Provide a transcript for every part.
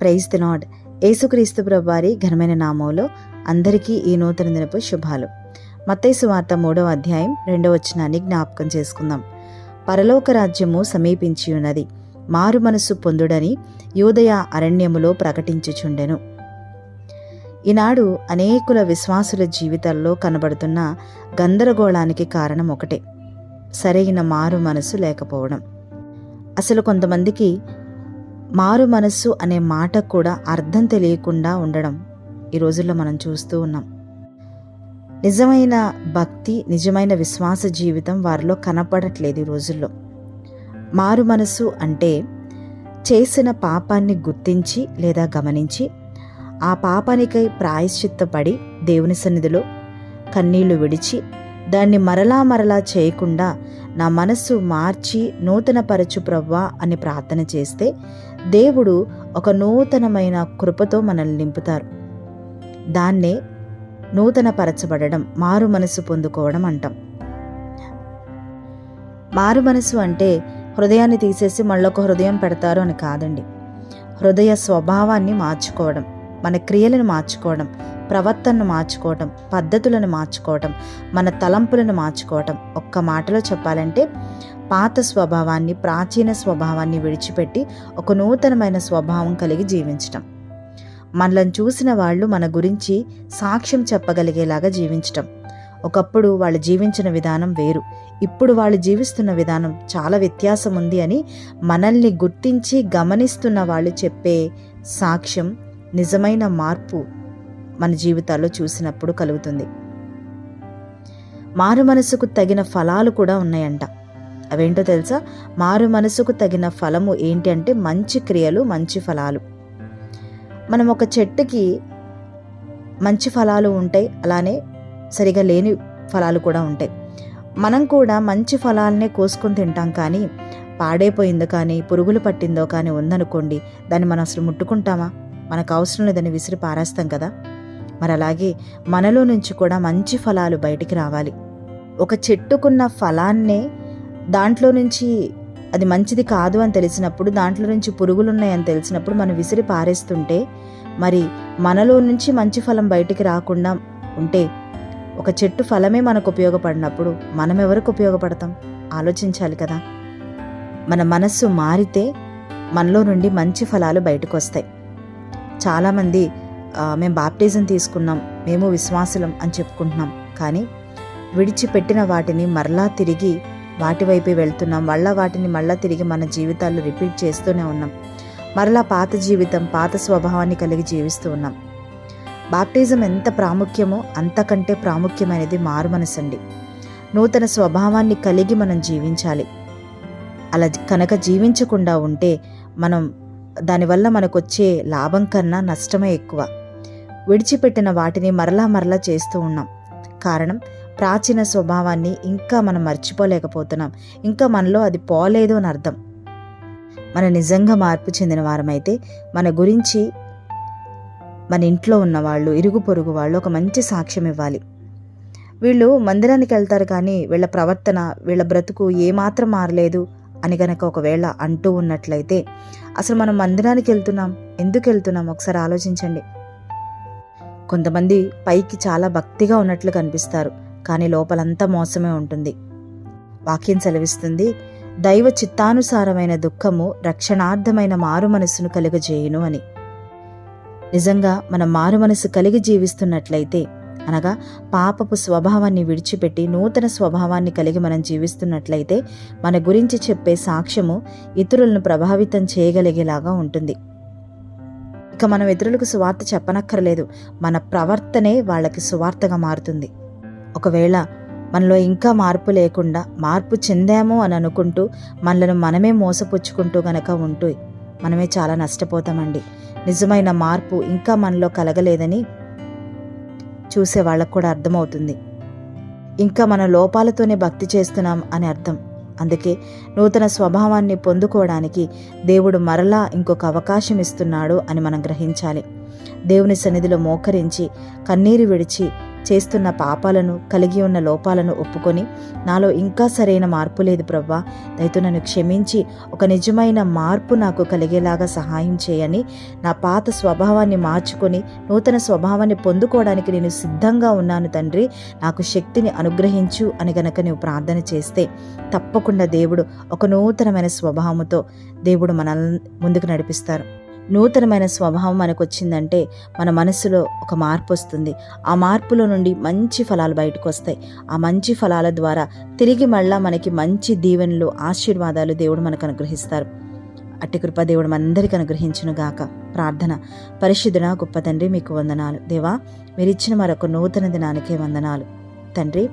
Praise the lord యేసుక్రీస్తు ప్రభు ఘనమైన నామంలో అందరికీ ఈ నూతన దినపు శుభాలు. మత్తైసు వార్త మూడవ అధ్యాయం రెండవ వచనాన్ని జ్ఞాపకం చేసుకుందాం. పరలోక రాజ్యము సమీపించి ఉన్నది. మారు మనసు పొందుడని యూదయ అరణ్యములో ప్రకటించుచుండెను. ఈనాడు అనేకుల విశ్వాసుల జీవితాల్లో కనబడుతున్న గందరగోళానికి కారణం ఒకటే. సరైన మారు మనసు లేకపోవడం. అసలు కొంతమందికి మారు మనస్సు అనే మాట కూడా అర్థం తెలియకుండా ఉండడం ఈ రోజుల్లో మనం చూస్తూ ఉన్నాం. నిజమైన భక్తి నిజమైన విశ్వాస జీవితం వారిలో కనపడట్లేదు ఈ రోజుల్లో. మారు మనసు అంటే చేసిన పాపాన్ని గుర్తించి లేదా గమనించి ఆ పాపానికై ప్రాయశ్చిత్తపడి దేవుని సన్నిధిలో కన్నీళ్ళు విడిచి దాన్ని మరలా మరలా చేయకుండా నా మనస్సు మార్చి నూతనపరచు ప్రవ్వా అని ప్రార్థన చేస్తే దేవుడు ఒక నూతనమైన కృపతో మనల్ని నింపుతారు. దాన్నే నూతనపరచబడడం మారు మనసు పొందుకోవడం అంటాం. మారు మనసు అంటే హృదయాన్ని తీసేసి మళ్ళొక హృదయం పెడతారు అని కాదండి. హృదయ స్వభావాన్ని మార్చుకోవడం మన క్రియలను మార్చుకోవడం ప్రవర్తనను మార్చుకోవటం పద్ధతులను మార్చుకోవటం మన తలంపులను మార్చుకోవటం. ఒక్క మాటలో చెప్పాలంటే పాత స్వభావాన్ని ప్రాచీన స్వభావాన్ని విడిచిపెట్టి ఒక నూతనమైన స్వభావం కలిగి జీవించటం. మనలను చూసిన వాళ్ళు మన గురించి సాక్ష్యం చెప్పగలిగేలాగా జీవించటం. ఒకప్పుడు వాళ్ళు జీవించిన విధానం వేరు. ఇప్పుడు వాళ్ళు జీవిస్తున్న విధానం చాలా వ్యత్యాసం ఉంది అని మనల్ని గుర్తించి గమనిస్తున్న వాళ్ళు చెప్పే సాక్ష్యం నిజమైన మార్పు మన జీవితాల్లో చూసినప్పుడు కలుగుతుంది. మారు మనసుకు తగిన ఫలాలు కూడా ఉన్నాయంట. అవేంటో తెలుసా? మారు మనసుకు తగిన ఫలము ఏంటి అంటే మంచి క్రియలు మంచి ఫలాలు. మనం ఒక చెట్టుకి మంచి ఫలాలు ఉంటాయి అలానే సరిగా లేని ఫలాలు కూడా ఉంటాయి. మనం కూడా మంచి ఫలాలనే కోసుకొని తింటాం కానీ పాడైపోయిందో కానీ పురుగులు పట్టిందో కానీ ఉందనుకోండి దాన్ని మనం అసలు ముట్టుకుంటామా? మనకు అవసరం లేదని విసిరి పారేస్తాం కదా? మరి అలాగే మనలో నుంచి కూడా మంచి ఫలాలు బయటికి రావాలి. ఒక చెట్టుకున్న ఫలాన్నే దాంట్లో నుంచి అది మంచిది కాదు అని తెలిసినప్పుడు దాంట్లో నుంచి పురుగులు ఉన్నాయని తెలిసినప్పుడు మనం విసిరి పారేస్తుంటే మరి మనలో నుంచి మంచి ఫలం బయటికి రాకుండా ఉంటే ఒక చెట్టు ఫలమే మనకు ఉపయోగపడినప్పుడు మనం ఎవరికి ఉపయోగపడతాం? ఆలోచించాలి కదా. మన మనస్సు మారితే మనలో నుండి మంచి ఫలాలు బయటకు వస్తాయి చాలామంది మేము బాప్టిజం తీసుకున్నాం మేము విశ్వాసులం అని చెప్పుకుంటున్నాం. కానీ విడిచిపెట్టిన వాటిని మరలా తిరిగి వాటి వైపే వెళ్తున్నాం. మళ్ళా వాటిని మళ్ళా తిరిగి మన జీవితాల్లో రిపీట్ చేస్తూనే ఉన్నాం. మరలా పాత జీవితం పాత స్వభావాన్ని కలిగి జీవిస్తూ ఉన్నాం. బాప్టిజం ఎంత ప్రాముఖ్యమో అంతకంటే ప్రాముఖ్యమైనది మారు మనసండి. నూతన స్వభావాన్ని కలిగి మనం జీవించాలి. అలా కనుక జీవించకుండా ఉంటే మనం దానివల్ల మనకు వచ్చే లాభం కన్నా నష్టమే ఎక్కువ. విడిచిపెట్టిన వాటిని మరలా మరలా చేస్తూ ఉన్నాం. కారణం ప్రాచీన స్వభావాన్ని ఇంకా మనం మర్చిపోలేకపోతున్నాం. ఇంకా మనలో అది పోలేదు అని అర్థం. మన నిజంగా మార్పు చెందిన వారమైతే మన గురించి మన ఇంట్లో ఉన్న వాళ్ళు ఇరుగు పొరుగు వాళ్ళు ఒక మంచి సాక్ష్యం ఇవ్వాలి. వీళ్ళు మందిరానికి వెళ్తారు కానీ వీళ్ళ ప్రవర్తన వీళ్ళ బ్రతుకు ఏమాత్రం మారలేదు అని గనక ఒకవేళ అంటూ ఉన్నట్లయితే అసలు మనం మందిరానికి వెళ్తున్నాం? ఎందుకు వెళ్తున్నాం? ఒకసారి ఆలోచించండి. కొంతమంది పైకి చాలా భక్తిగా ఉన్నట్లు కనిపిస్తారు కానీ లోపలంతా మోసమే ఉంటుంది. వాక్యం సెలవిస్తుంది దైవ చిత్తానుసారమైన దుఃఖము రక్షణార్థమైన మారు మనస్సును కలుగజేయును అని. నిజంగా మనం మారు మనసు కలిగి జీవిస్తున్నట్లయితే అనగా పాపపు స్వభావాన్ని విడిచిపెట్టి నూతన స్వభావాన్ని కలిగి మనం జీవిస్తున్నట్లయితే మన గురించి చెప్పే సాక్ష్యము ఇతరులను ప్రభావితం చేయగలిగేలాగా ఉంటుంది. ఇక మనం ఇతరులకు సువార్త చెప్పనక్కర్లేదు. మన ప్రవర్తనే వాళ్ళకి సువార్తగా మారుతుంది. ఒకవేళ మనలో ఇంకా మార్పు లేకుండా మార్పు చెందాము అని అనుకుంటూ మనలను మనమే మోసపుచ్చుకుంటూ గనక ఉంటూ మనమే చాలా నష్టపోతామండి. నిజమైన మార్పు ఇంకా మనలో కలగలేదని చూసే వాళ్ళకు కూడా అర్థమవుతుంది. ఇంకా మన లోపాలతోనే భక్తి చేస్తున్నాం అని అర్థం. అందుకే నూతన స్వభావాన్ని పొందుకోవడానికి దేవుడు మరలా ఇంకొక అవకాశం ఇస్తున్నాడు అని మనం గ్రహించాలి. దేవుని సన్నిధిలో మోకరించి కన్నీరు విడిచి చేస్తున్న పాపాలను కలిగి ఉన్న లోపాలను ఒప్పుకొని నాలో ఇంకా సరైన మార్పు లేదు ప్రవ్వా. దయతో నన్ను క్షమించి ఒక నిజమైన మార్పు నాకు కలిగేలాగా సహాయం చేయని నా పాత స్వభావాన్ని మార్చుకొని నూతన స్వభావాన్ని పొందుకోవడానికి నేను సిద్ధంగా ఉన్నాను తండ్రి. నాకు శక్తిని అనుగ్రహించు అని గనక నువ్వు ప్రార్థన చేస్తే తప్పకుండా దేవుడు ఒక నూతనమైన స్వభావంతో దేవుడు మనల్ని ముందుకు నడిపిస్తారు. నూతనమైన స్వభావం మనకు వచ్చిందంటే మన మనసులో ఒక మార్పు వస్తుంది ఆ మార్పులో నుండి మంచి ఫలాలు బయటకు వస్తాయి ఆ మంచి ఫలాల ద్వారా తిరిగి మళ్ళా మనకి మంచి దీవెనలు ఆశీర్వాదాలు దేవుడు మనకు అనుగ్రహిస్తారు. అట్టి కృప దేవుడు మనందరికీ అనుగ్రహించును గాక. ప్రార్థన. పరిశుద్ధున గొప్ప తండ్రి మీకు వందనాలు. దేవా మీరిచ్చిన మరొక నూతన దినానికే వందనాలు. తండ్రి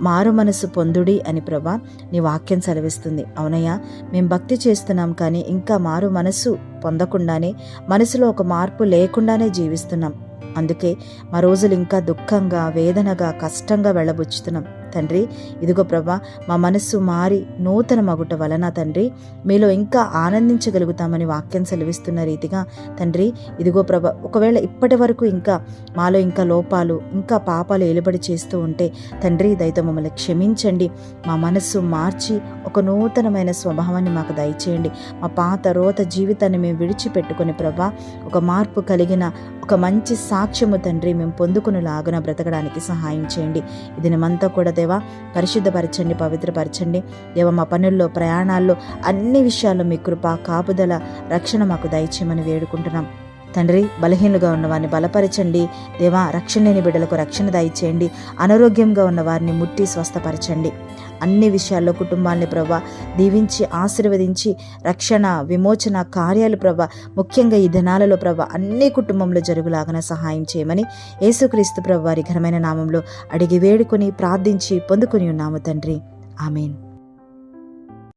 మారు మనసు పొందుడి అని ప్రభా నీ వాక్యం సెలవిస్తుంది. అవునయ్యా మేము భక్తి చేస్తున్నాం కానీ ఇంకా మారు మనసు పొందకుండానే మనసులో ఒక మార్పు లేకుండానే జీవిస్తున్నాం. అందుకే మా రోజులు ఇంకా దుఃఖంగా వేదనగా కష్టంగా వెళ్ళబుచ్చుతున్నాం. తండ్రి. ఇదిగో ప్రభా మా మనస్సు మారి నూతన మగుట వలన తండ్రి మీలో ఇంకా ఆనందించగలుగుతామని వాక్యం సెలవిస్తున్న రీతిగా తండ్రి ఇదిగో ప్రభ ఒకవేళ ఇప్పటి వరకు ఇంకా మాలో ఇంకా లోపాలు ఇంకా పాపాలు ఏలుబడి చేస్తూ ఉంటే తండ్రి దయతో మమ్మల్ని క్షమించండి. మా మనస్సు మార్చి ఒక నూతనమైన స్వభావాన్ని మాకు దయచేయండి. మా పాత రోత జీవితాన్ని మేము విడిచిపెట్టుకొని ప్రభా ఒక మార్పు కలిగిన ఒక మంచి సాక్ష్యము తండ్రి మేము పొందుకుని లాగున బ్రతకడానికి సహాయం చేయండి. ఇది దినమంతా కూడా పరిశుద్ధపరచండి పవిత్రపరచండి. దేవ మా పనుల్లో ప్రయాణాల్లో అన్ని విషయాల్లో మీ కృప కాపుదల రక్షణ మాకు దయచేయమని వేడుకుంటున్నాం. తండ్రి బలహీనులుగా ఉన్న వారిని బలపరచండి. దేవా రక్షణ లేని బిడ్డలకు రక్షణ దయచేయండి అనారోగ్యంగా ఉన్న వారిని ముట్టి స్వస్థపరచండి. అన్ని విషయాల్లో కుటుంబాన్ని ప్రభా దీవించి ఆశీర్వదించి రక్షణ విమోచన కార్యాలు ప్రభా ముఖ్యంగా ఈ దినాలలో ప్రభా అన్ని కుటుంబంలో జరుగులాగన సహాయం చేయమని యేసుక్రీస్తు ప్రభు వారి ఘనమైన నామంలో అడిగి వేడుకొని ప్రార్థించి పొందుకొని ఉన్నాము తండ్రి. ఆమెన్.